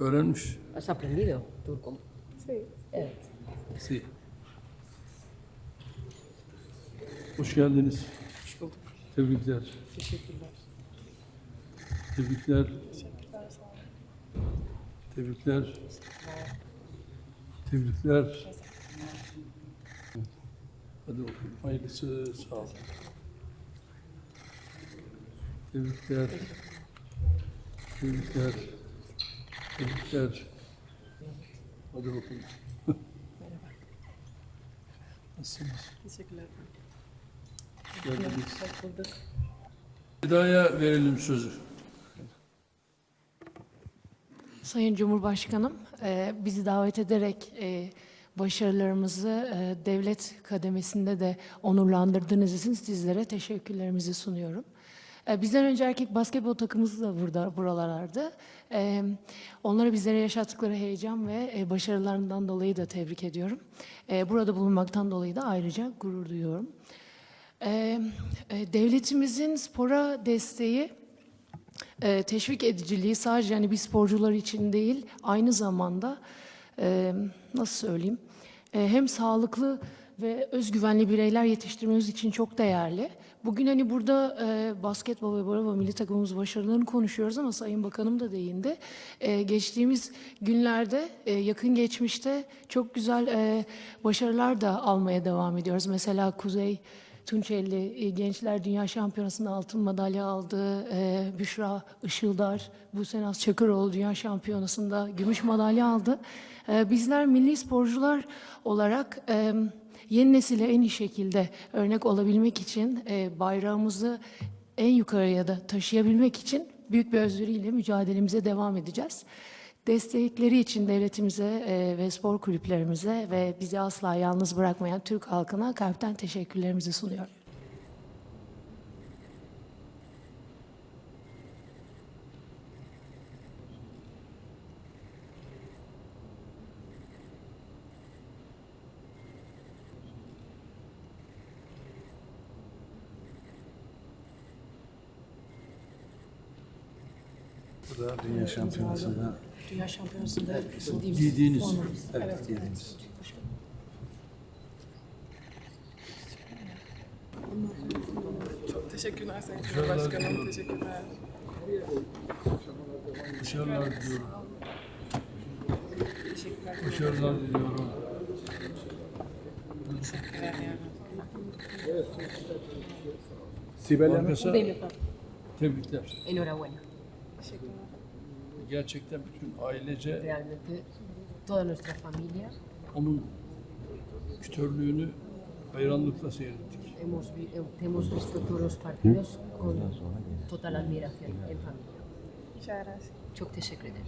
Öğrenmiş. ¿Has aprendido turco? Sí. Evet. Si. Hoş geldiniz. Hoş bulduk. Tebrikler. Teşekkürler. Tebrikler. Teşekkürler sağ olun. Tebrikler. Tebrikler. Hadi bakalım. Hayırlısı sağ olun. Tebrikler. Tebrikler. Tebrikler. Hadi bakalım. Nasılsınız? Teşekkürler. Geldiniz. Hoş bulduk. Veda'ya verelim sözü. Sayın Cumhurbaşkanım, e, bizi davet ederek e, başarılarımızı e, devlet kademesinde de onurlandırdığınız için sizlere teşekkürlerimizi sunuyorum. E, bizden önce erkek basketbol takımımız da burada buralarda. E, onlara bizlere yaşattıkları heyecan ve e, başarılarından dolayı da tebrik ediyorum. Burada bulunmaktan dolayı da ayrıca gurur duyuyorum. Devletimizin spora desteği teşvik ediciliği sadece hani biz sporcular için değil, aynı zamanda nasıl söyleyeyim, hem sağlıklı ve özgüvenli bireyler yetiştirmemiz için çok değerli. Bugün hani burada e, basketbol ve voleybol milli takımımız başarılarını konuşuyoruz ama Sayın Bakanım da değindi. E, geçtiğimiz günlerde, e, yakın geçmişte çok güzel e, başarılar da almaya devam ediyoruz. Mesela Kuzey Tunçelli e, Gençler Dünya Şampiyonası'nda altın madalya aldı. E, Büşra Işıldar, Busenaz Çakıroğlu Dünya Şampiyonası'nda gümüş madalya aldı. E, bizler milli sporcular olarak e, yeni nesile en iyi şekilde örnek olabilmek için e, bayrağımızı en yukarıya da taşıyabilmek için büyük bir özveriyle mücadelemize devam edeceğiz. Destekleri için devletimize e, ve spor kulüplerimize ve bizi asla yalnız bırakmayan Türk halkına kalpten teşekkürlerimizi sunuyorum. Bu da Dünya Şampiyonası'nda Dünya Şampiyonası'nda giydiğimiz Giydiğiniz. formamız. evet, giydiğimiz. Çok teşekkürler Sayın Cumhurbaşkanım. Teşekkürler. Başarılar diliyorum. Teşekkürler. Başarılar diliyorum. Teşekkürler. Sibel Hanım. Arkadaşlar Benim efendim. tebrikler. Enhorabuena. Teşekkürler. Gerçekten bütün ailece Realmente toda nuestra familia onun kütörlüğünü hayranlıkla seyrettik. hemos, vi- eh, hemos visto todos los partidos con total admiración en familia. Muchas gracias. Çok teşekkür ederim.